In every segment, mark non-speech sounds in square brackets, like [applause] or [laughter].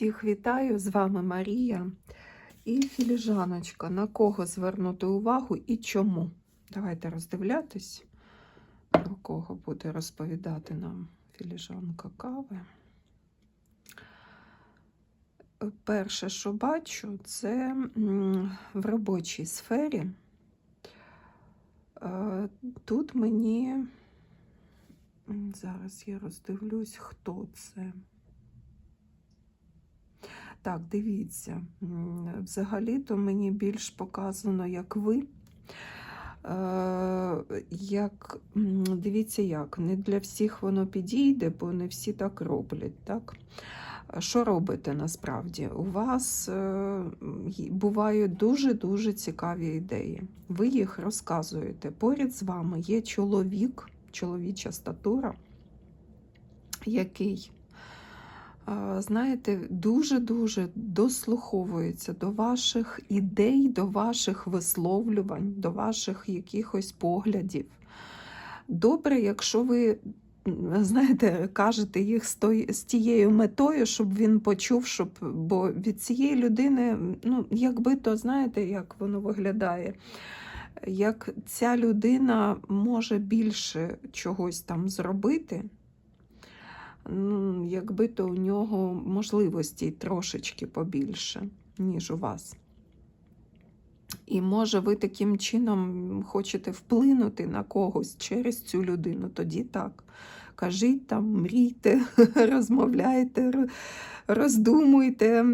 Всіх вітаю, з вами Марія і філіжаночка. На кого звернути увагу і чому? Давайте роздивлятись, про кого буде розповідати нам філіжанка кави. Перше, що бачу, це в робочій сфері. Е, Тут мені зараз я роздивлюсь, хто це. Так, дивіться, взагалі-то мені більш показано, як ви. Е, як, дивіться, як, не для всіх воно підійде, бо не всі так роблять. Так? Що робите насправді? У вас е, бувають дуже-дуже цікаві ідеї. Ви їх розказуєте. Поряд з вами є чоловік, чоловіча статура, який знаєте, дуже-дуже дослуховується до ваших ідей, до ваших висловлювань, до ваших якихось поглядів. Добре, якщо ви, знаєте, кажете їх з, той, з тією метою, щоб він почув, щоб, бо від цієї людини, ну, якби то, знаєте, як воно виглядає. Як ця людина може більше чогось там зробити, якби то у нього можливостей трошечки побільше, ніж у вас. І може ви таким чином хочете вплинути на когось через цю людину, тоді так. Кажіть там, мрійте, [laughs] розмовляйте, роздумуйте,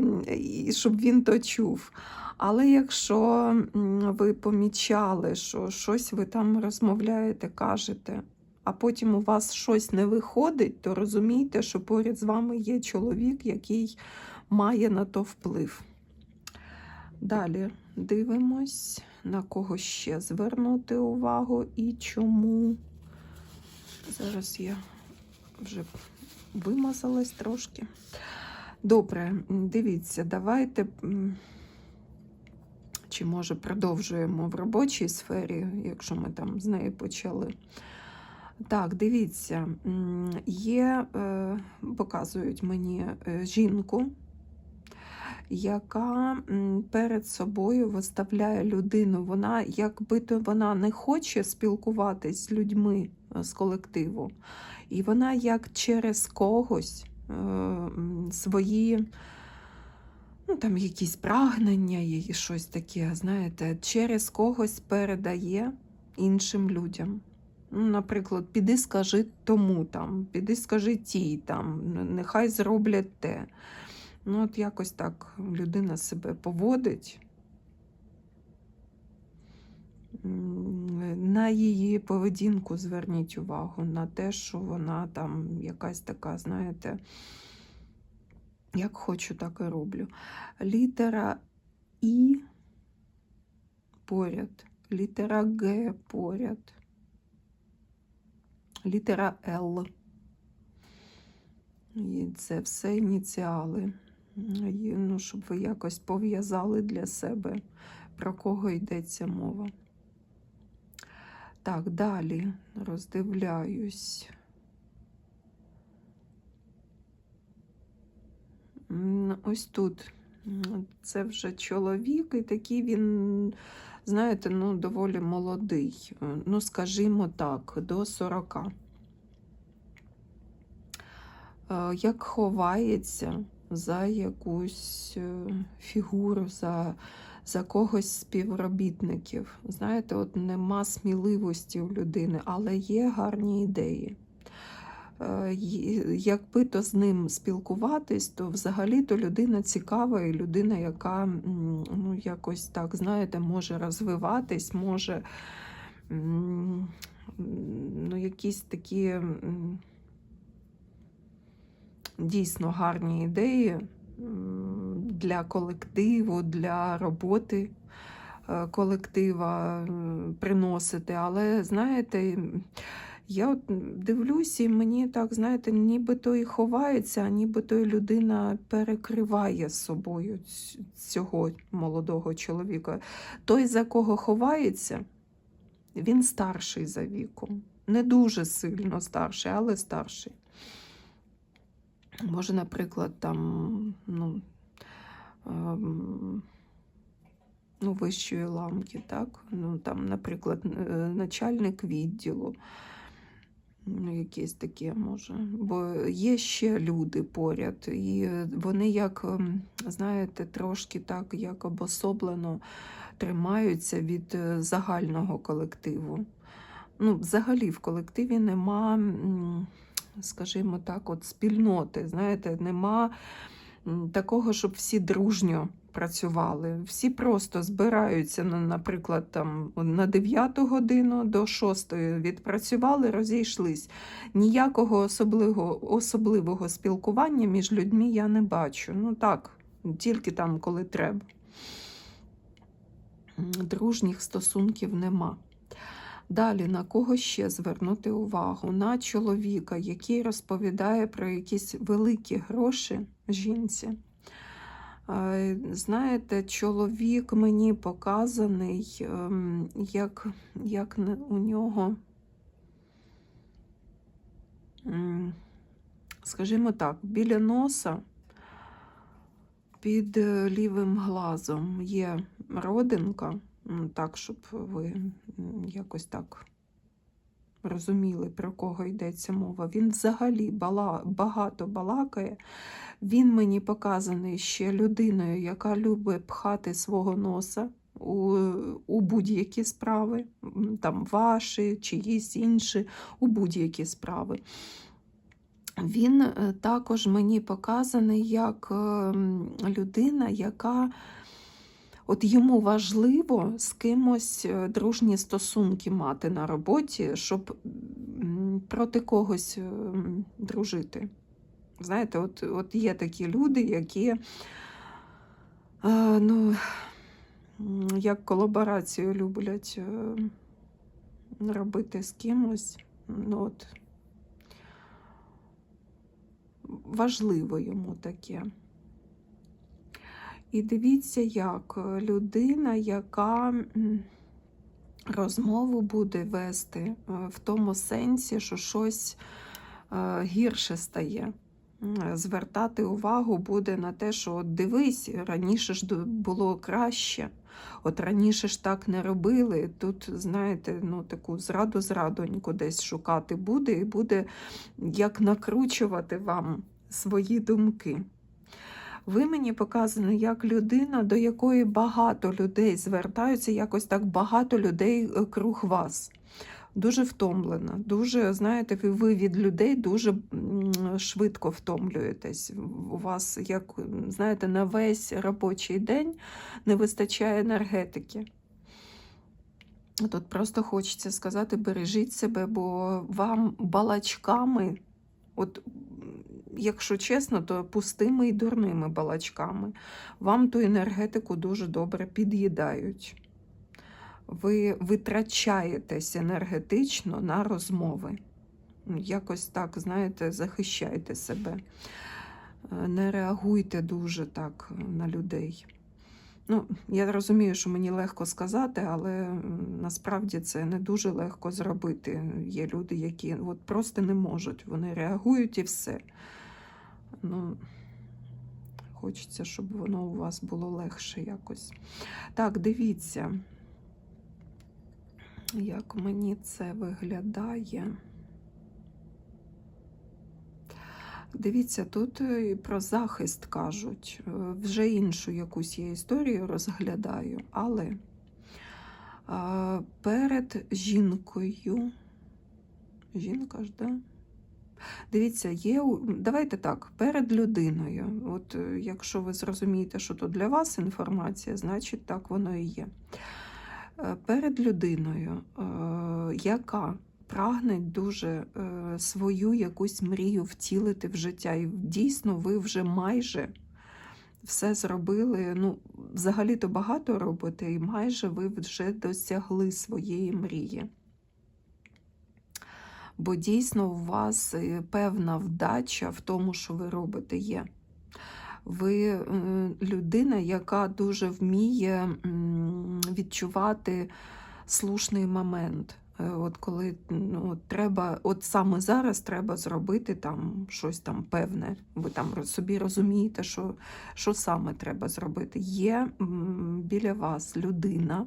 щоб він то чув. Але якщо ви помічали, що щось ви там розмовляєте, кажете, а потім у вас щось не виходить, то розумійте, що поряд з вами є чоловік, який має на то вплив. Далі дивимось, на кого ще звернути увагу і чому. Зараз я вже вимазалась трошки. Добре, дивіться, давайте. Чи може продовжуємо в робочій сфері, якщо ми там з неї почали. Так, дивіться, є, е, показують мені е, жінку, яка перед собою виставляє людину. Вона, якби то вона не хоче спілкуватись з людьми е, з колективу, і вона як через когось свої. Ну, там якісь прагнення, і щось таке, знаєте, через когось передає іншим людям. Ну, наприклад, піди скажи тому там, піди скажи тій там, нехай зроблять те. Ну, от якось так людина себе поводить. На її поведінку зверніть увагу, на те, що вона там якась така, знаєте, як хочу, так і роблю. Літера І поряд, літера Г поряд, літера Л. І це все ініціали. І, Ну, щоб ви якось пов'язали для себе, про кого йдеться мова. Так, далі роздивляюсь. Ось тут. Це вже чоловік, і такий він, знаєте, ну, доволі молодий. Е, Ну, скажімо так, до 40. Е, Як ховається за якусь е, фігуру, за, за когось співробітників. Знаєте, от нема сміливості у людини, але є гарні ідеї. Е, Якби то з ним спілкуватись, то взагалі то людина цікава і людина, яка ну, якось так, знаєте, може розвиватись, може ну, якісь такі дійсно гарні ідеї для колективу, для роботи е, колектива приносити. Але знаєте, я от дивлюсь, і мені так, знаєте, нібито і ховається, а нібито і людина перекриває собою цього молодого чоловіка. Той, за кого ховається, він старший за віком. Не дуже сильно старший, але старший. Може, наприклад, там ну, ем, ну, вищої ламки, так? Ну, там, наприклад, е, начальник відділу. Ну, якесь таке може. Бо є ще люди поряд, і вони, як, ем, знаєте, трошки так як обособлено тримаються від е, загального колективу. Ну, взагалі в колективі нема, скажімо так, от спільноти. Знаєте, нема такого, щоб всі дружньо працювали. Всі просто збираються, наприклад, там на 9 годину до 6 відпрацювали, розійшлись. Ніякого особливого, особливого спілкування між людьми я не бачу. Ну так, тільки там, коли треба. Дружніх стосунків нема. Далі на кого ще звернути увагу? На чоловіка, який розповідає про якісь великі гроші жінці. Е, Знаєте, чоловік мені показаний, ем, як, як у нього, скажімо так, біля носа під е, лівим глазом є родинка, так, щоб ви якось так розуміли, про кого йдеться мова. Він взагалі бала, багато балакає. Він мені показаний ще людиною, яка любить пхати свого носа у, у будь-які справи, там ваші, чиїсь інші, у будь-які справи. Він е, також мені показаний як ем, людина, яка от йому важливо з кимось е, дружні стосунки мати на роботі, щоб проти когось ем, дружити. Знаєте, от, от є такі люди, які е, ну, як колаборацію люблять е, робити з кимось. Ну, от, важливо йому таке. І дивіться, як е, людина, яка розмову буде вести е, в тому сенсі, що щось е, гірше стає. Звертати увагу буде на те, що от дивись, раніше ж було краще. От раніше ж так не робили. Тут, знаєте, ну таку зраду зрадоньку десь шукати буде, і буде як накручувати вам свої думки. Ви мені показані як людина, до якої багато людей звертаються, якось так багато людей е, круг вас. Дуже втомлена, дуже, знаєте, ви- від людей дуже швидко втомлюєтесь. У вас, як знаєте, на весь робочий день не вистачає енергетики. Тут просто хочеться сказати, бережіть себе, бо вам балачками, от, якщо чесно, то пустими і дурними балачками, вам ту енергетику дуже добре під'їдають. Ви витрачаєтесь енергетично на розмови. Якось так, знаєте, захищайте себе. Е, Не реагуйте дуже так на людей. Ну, я розумію, що мені легко сказати, але насправді це не дуже легко зробити. Є люди, які от просто не можуть. Вони реагують і все. Ну, хочеться, щоб воно у вас було легше якось. Так, дивіться, як мені це виглядає. Дивіться, тут е, і про захист кажуть. Е, Вже іншу якусь я історію розглядаю, але перед жінкою. Жінка ж, да? Дивіться, є. Давайте так, перед людиною. От е, якщо ви зрозумієте, що то для вас інформація, значить так воно і є. Е, Перед людиною, е, яка прагне дуже свою якусь мрію втілити в життя. І дійсно, ви вже майже все зробили. Ну, взагалі-то багато робите, і майже ви вже досягли своєї мрії. Бо дійсно у вас е, певна вдача в тому, що ви робите, є. Ви людина, яка дуже вміє відчувати слушний момент. Е, От коли ну, треба, от саме зараз треба зробити там щось там певне. Ви там собі розумієте, що, що саме треба зробити. Є біля вас людина,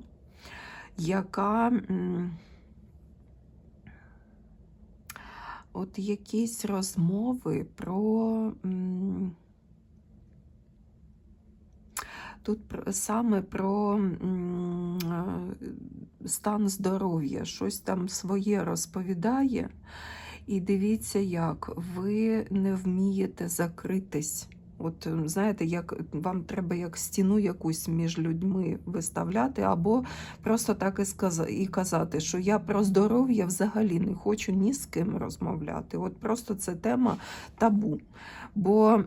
яка от якісь розмови про. Тут саме про е, стан здоров'я, щось там своє розповідає. І дивіться, як ви не вмієте закритись. От е, знаєте, як вам треба як стіну якусь між людьми виставляти, або просто так і казати, що я про здоров'я взагалі не хочу ні з ким розмовляти. От просто це тема табу. Бо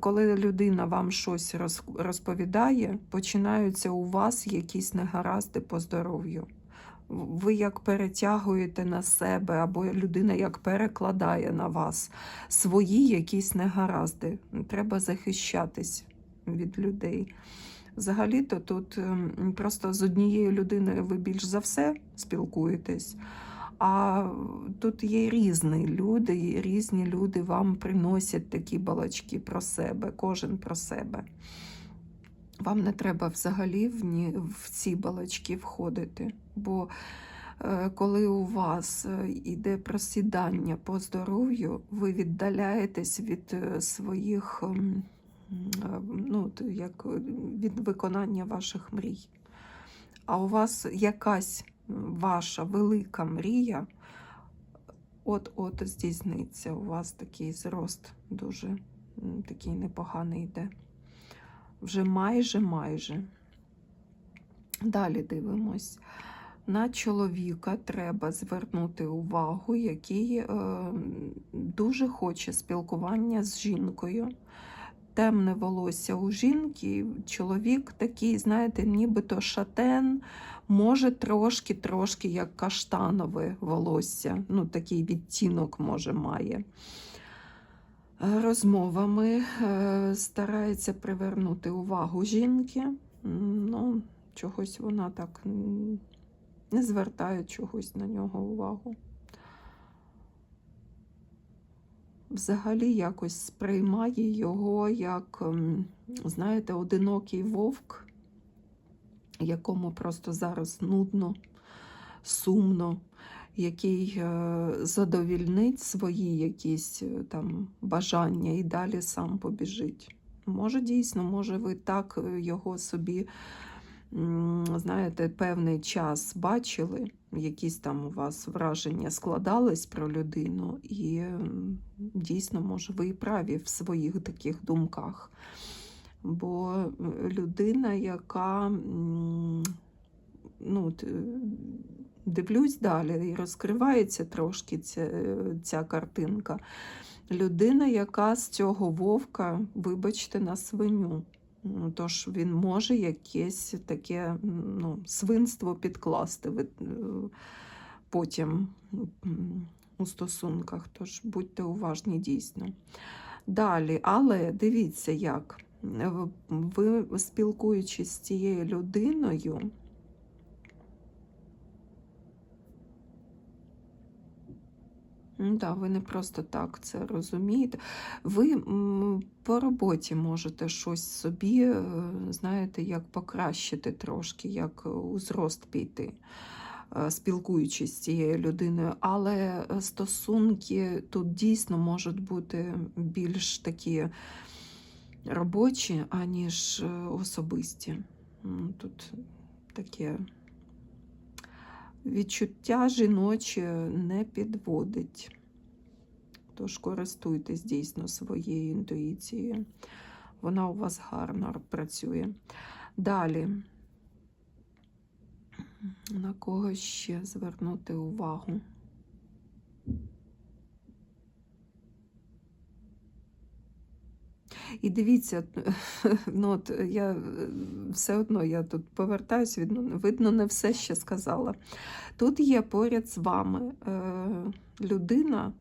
коли людина вам щось роз- розповідає, починаються у вас якісь негаразди по здоров'ю. Ви як перетягуєте на себе, або людина як перекладає на вас свої якісь негаразди. Треба захищатись від людей. Взагалі-то тут ем, просто з однією людиною ви більш за все спілкуєтесь. А тут є різні люди, і різні люди вам приносять такі балачки про себе, кожен про себе. Вам не треба взагалі в, ці балачки входити. Бо е, коли у вас е, іде просідання по здоров'ю, ви віддаляєтесь від е, своїх ем, е, ну, як е, від виконання ваших мрій. А у вас якась ваша велика мрія от-от здійсниться. У вас такий зрост дуже такий непоганий йде. Вже майже майже. Далі дивимось. На чоловіка треба звернути увагу, який е, дуже хоче спілкування з жінкою. Темне волосся у жінки, чоловік такий, знаєте, нібито шатен, може трошки-трошки як каштанове волосся. Ну, такий відтінок, може, має. Розмовами е, старається привернути увагу жінки. Ну, чогось вона так не звертає чогось на нього увагу. Взагалі якось сприймає його як, знаєте, одинокий вовк, якому просто зараз нудно, сумно, який е, задовільнить свої якісь е, там бажання і далі сам побіжить. Може, дійсно, може, ви так е, його собі, знаєте, певний час бачили, якісь там у вас враження складались про людину, і дійсно, може, ви і праві в своїх таких думках. Бо людина, яка ну, дивлюсь далі, і розкривається трошки ця, ця картинка. Людина, яка з цього вовка, вибачте, на свиню. Тож він може якесь таке ну, свинство підкласти потім у стосунках. Тож будьте уважні дійсно. Далі, але дивіться, як ви спілкуючись з цією людиною. Да, ви не просто так це розумієте. Ви по роботі можете щось собі, е, знаєте, як покращити трошки, як у зрост піти, е, спілкуючись з цією людиною. Але е, стосунки тут дійсно можуть бути більш такі робочі, аніж е, особисті. Тут таке відчуття жіноче не підводить. Тож користуйтесь дійсно своєю інтуїцією. Вона у вас гарно працює. Далі. На кого ще звернути увагу? І дивіться, [laughs] ну от я е, все одно я тут повертаюсь, видно, не все ще сказала. Тут є поряд з вами е, людина,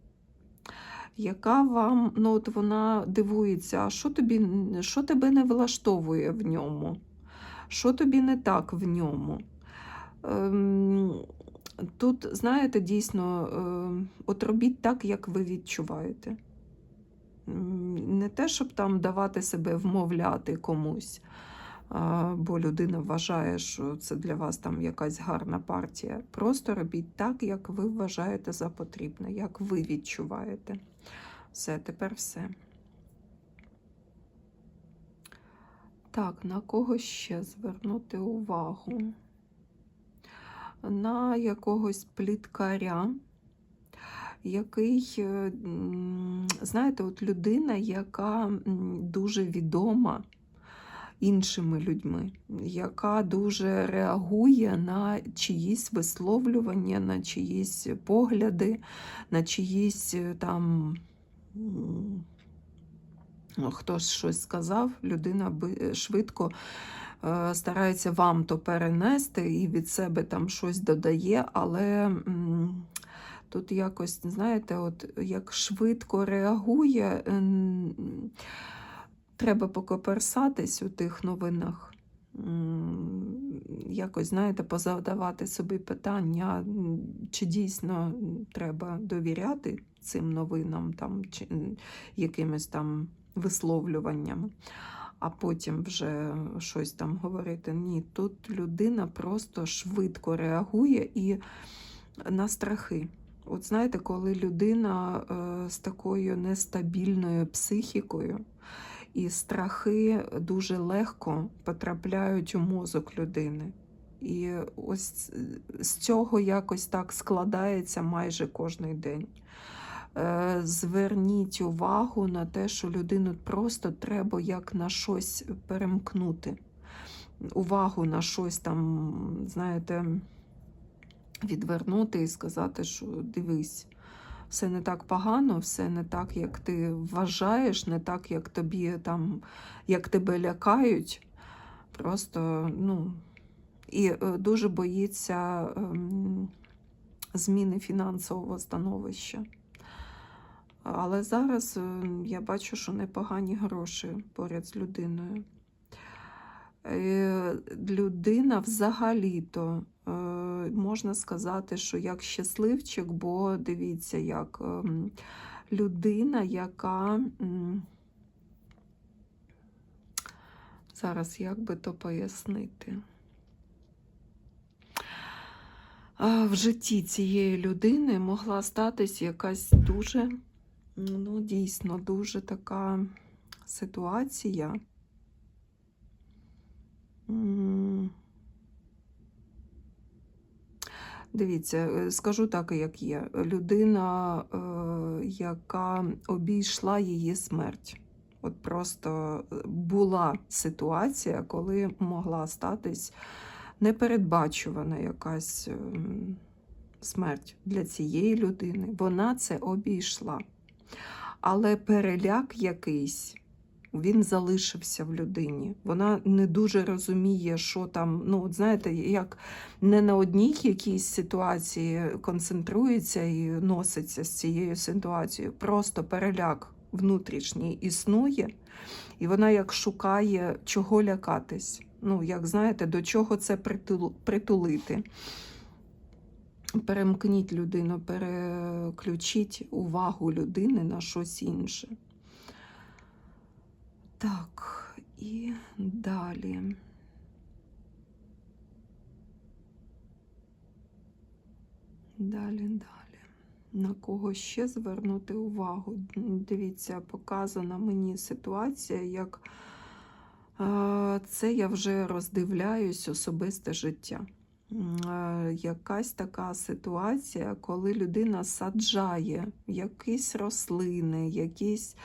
яка вам, ну от вона дивується, а що тобі, що тебе не влаштовує в ньому? Що тобі не так в ньому? Ем, Тут, знаєте, дійсно, е, от робіть так, як ви відчуваєте. Не те, щоб там давати себе вмовляти комусь, бо людина вважає, що це для вас там якась гарна партія. Просто робіть так, як ви вважаєте за потрібне, як ви відчуваєте. Все, тепер все. Так, на кого ще звернути увагу? На якогось пліткаря, який, е, знаєте, от людина, яка дуже відома іншими людьми, яка дуже реагує на чиїсь висловлювання, на чиїсь погляди, на чиїсь е, там. Хтось щось сказав, людина швидко е, старається вам то перенести і від себе там щось додає, але тут якось, знаєте, от як швидко реагує, треба покоперсатись у тих новинах. Якось, знаєте, позадавати собі питання, чи дійсно треба довіряти цим новинам, там, чи якимось там висловлюванням а потім вже щось там говорити. Ні, тут людина просто швидко реагує і на страхи. От знаєте, коли людина е, з такою нестабільною психікою, і страхи дуже легко потрапляють у мозок людини. І ось з цього якось так складається майже кожний день. Е, Зверніть увагу на те, що людину просто треба як на щось перемкнути. Увагу на щось там, знаєте, відвернути і сказати, що дивись, все не так погано, все не так, як ти вважаєш, не так, як тобі там, як тебе лякають. Просто, ну, і е, дуже боїться ем, зміни фінансового становища. Але зараз е, я бачу, що непогані гроші поряд з людиною. Е, Людина взагалі-то е, можна сказати, що як щасливчик, бо дивіться, як ем, людина, яка зараз як би то пояснити. В житті цієї людини могла статись якась дуже, ну, дійсно, дуже така ситуація. Дивіться, е, скажу так, як є. Людина, е, яка обійшла її смерть. От просто е, була ситуація, коли могла статись непередбачувана якась смерть для цієї людини. Вона це обійшла. Але переляк якийсь. Він залишився в людині. Вона не дуже розуміє, що там, ну, от знаєте, як не на одній якійсь ситуації концентрується і носиться з цією ситуацією. Просто переляк внутрішній існує, і вона як шукає, чого лякатись. Ну, як знаєте, до чого це притулити. Перемкніть людину, переключіть увагу людини на щось інше. Так, і далі. Далі, далі. На кого ще звернути увагу? Дивіться, показана мені ситуація, як е, це я вже роздивляюсь особисте життя. Е, Якась така ситуація, коли людина саджає якісь рослини, якісь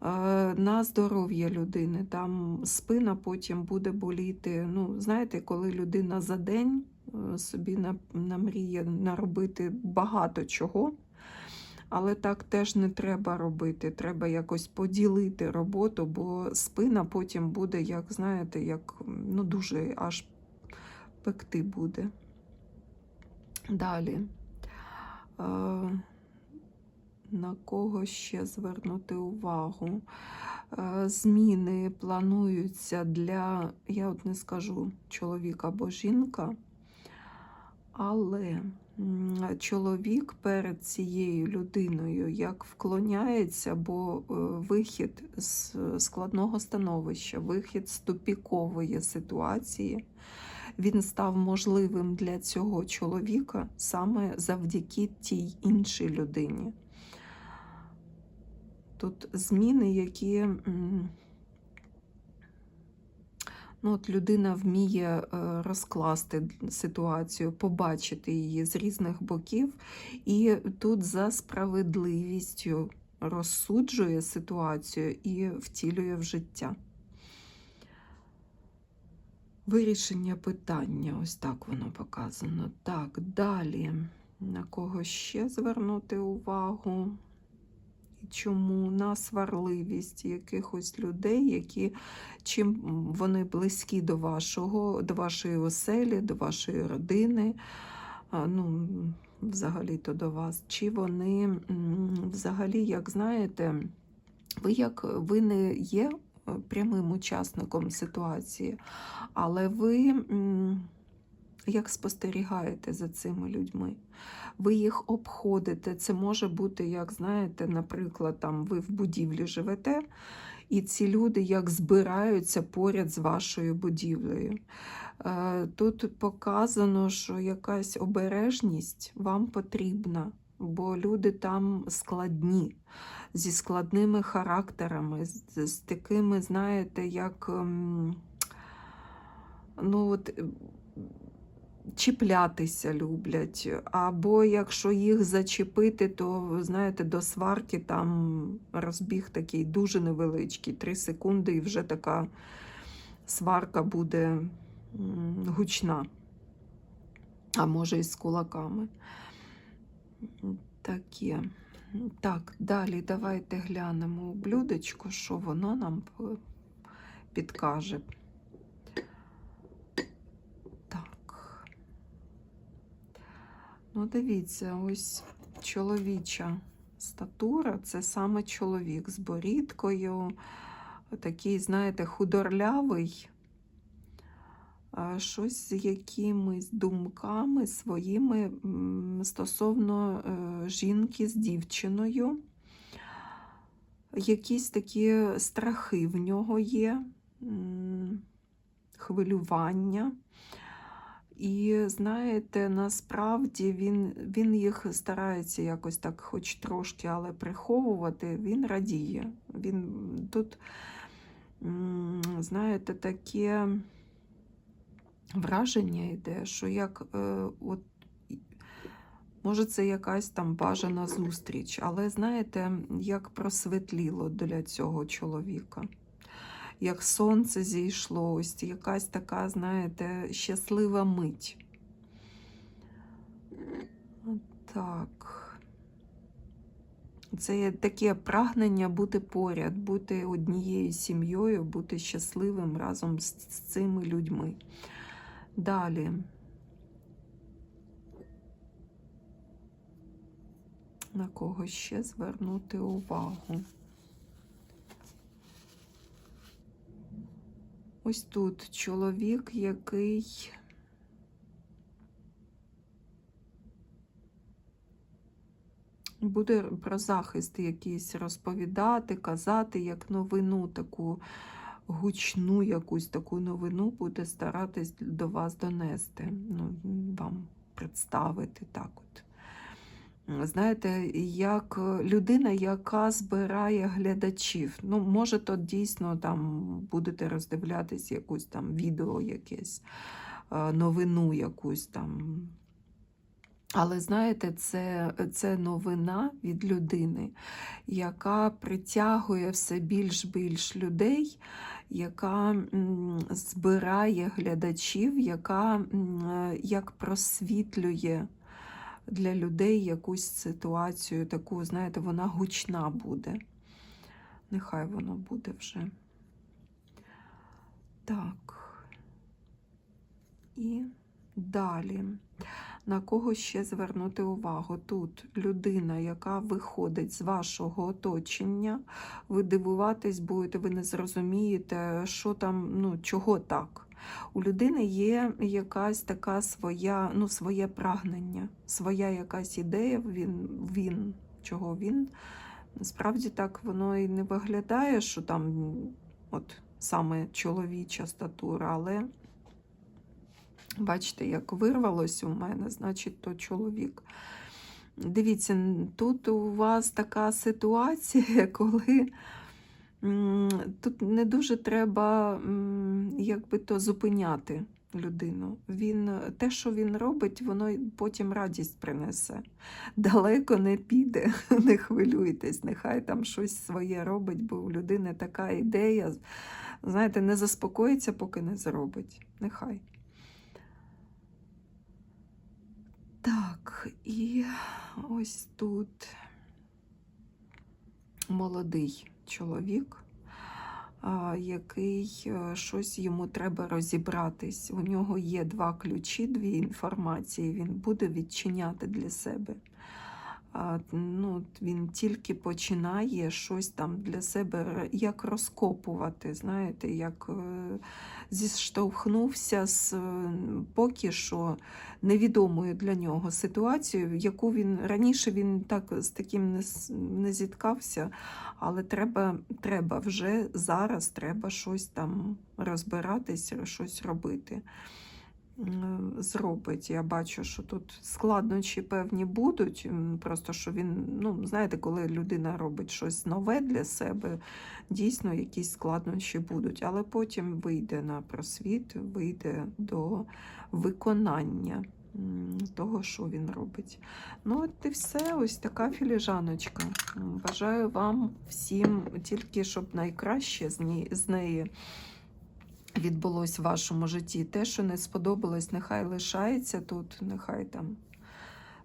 на здоров'я людини. Там спина потім буде боліти. Ну, знаєте, коли людина за день е, собі намріє наробити багато чого. Але так теж не треба робити. Треба якось поділити роботу, бо спина потім буде, як знаєте, як ну, дуже аж пекти буде. Далі. На кого ще звернути увагу? Е, Зміни плануються для, я от не скажу чоловіка або жінка, але чоловік перед цією людиною як вклоняється, бо е, вихід з складного становища, вихід з тупікової ситуації, він став можливим для цього чоловіка саме завдяки тій іншій людині. Тут зміни, які ну, от людина вміє е, розкласти ситуацію, побачити її з різних боків, і тут за справедливістю розсуджує ситуацію і втілює в життя. Вирішення питання, ось так воно показано. Так, далі. На кого ще звернути увагу? Чому на сварливість якихось людей, які чим вони близькі до вашого, до вашої оселі, до вашої родини, ну, взагалі-то до вас, чи вони взагалі, як знаєте, ви як ви не є е, прямим учасником ситуації, але ви як спостерігаєте за цими людьми. Ви їх обходите. Це може бути, як знаєте, наприклад, там ви в будівлі живете, і ці люди як збираються поряд з вашою будівлею. Е, Тут показано, що якась обережність вам потрібна, бо люди там складні, зі складними характерами, з, з такими, знаєте, як. ем, Ну, от, чіплятися люблять. Або якщо їх зачепити, то, знаєте, до сварки там розбіг такий дуже невеличкий, 3 секунди, і вже така сварка буде гучна. А може і з кулаками. Таке. Так, далі давайте глянемо у блюдечко, що воно нам підкаже. Так. Ну, дивіться, ось чоловіча статура це саме чоловік з борідкою, такий, знаєте, худорлявий, щось з якимись думками своїми стосовно е, жінки з дівчиною. Якісь такі страхи в нього є, хвилювання. І знаєте, насправді він, він їх старається якось так, хоч трошки, але приховувати, він радіє. Він тут, знаєте, таке враження йде, що як е, от, може це якась там бажана зустріч, але знаєте, як просвітліло для цього чоловіка як сонце зійшло, ось якась така, знаєте, щаслива мить. Так. Це таке прагнення бути поряд, бути однією сім'єю, бути щасливим разом з цими людьми. Далі. На кого ще звернути увагу? Ось тут чоловік, який буде про захист якийсь розповідати, казати, як новину, таку гучну якусь таку новину буде старатись до вас донести, ну, вам представити так от. Знаєте, як людина, яка збирає глядачів. Ну, може, то дійсно там будете роздивлятись якусь там відео, якесь, е, новину якусь там. Але знаєте, це, це новина від людини, яка притягує все більш більш людей, яка збирає глядачів, яка е, як просвітлює для людей якусь ситуацію, таку, знаєте, вона гучна буде. Нехай воно буде вже. Так. І далі. На кого ще звернути увагу? Тут людина, яка виходить з вашого оточення, ви дивуватись будете, ви не зрозумієте, що там, ну, чого так. У людини є якась така своя, ну, своє прагнення, своя якась ідея, він, він чого він. Насправді так воно і не виглядає, що там от саме чоловіча статура, але бачите, як вирвалось у мене, значить, то чоловік. Дивіться, тут у вас така ситуація, [laughs] коли тут не дуже треба якби то зупиняти людину. Він, те, що він робить, воно потім радість принесе. Далеко не піде, [laughs] не хвилюйтесь, нехай там щось своє робить, бо у людини така ідея. Знаєте, не заспокоїться, поки не зробить. Нехай. Так, і ось тут молодий чоловік, який е, щось йому треба розібратись. У нього є два ключі, дві інформації. Він буде відчиняти для себе. Ну, він тільки починає щось там для себе як розкопувати, знаєте, як е, зіштовхнувся з е, поки що невідомою для нього ситуацією, яку він раніше він так з таким не, не зіткався, але треба, треба вже зараз треба щось там розбиратись, щось робити. М, Зробить. Я бачу, що тут складнощі певні будуть. Просто що він, ну, знаєте, коли людина робить щось нове для себе, дійсно якісь складнощі будуть, але потім вийде на просвіт, вийде до виконання того, що він робить. Ну, от і все, ось така філіжаночка. Бажаю вам всім тільки, щоб найкраще з неї відбулось в вашому житті. Те, що не сподобалось, нехай лишається тут, нехай там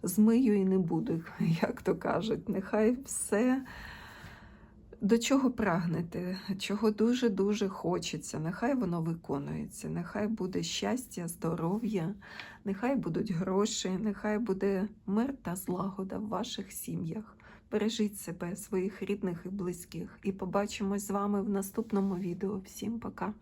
змию і не буду, [laughs] як то кажуть. Нехай все. До чого прагнете, чого дуже-дуже хочеться, нехай воно виконується, нехай буде щастя, здоров'я, нехай будуть гроші, нехай буде мир та злагода в ваших сім'ях. Бережіть себе, своїх рідних і близьких. І побачимось з вами в наступному відео. Всім пока!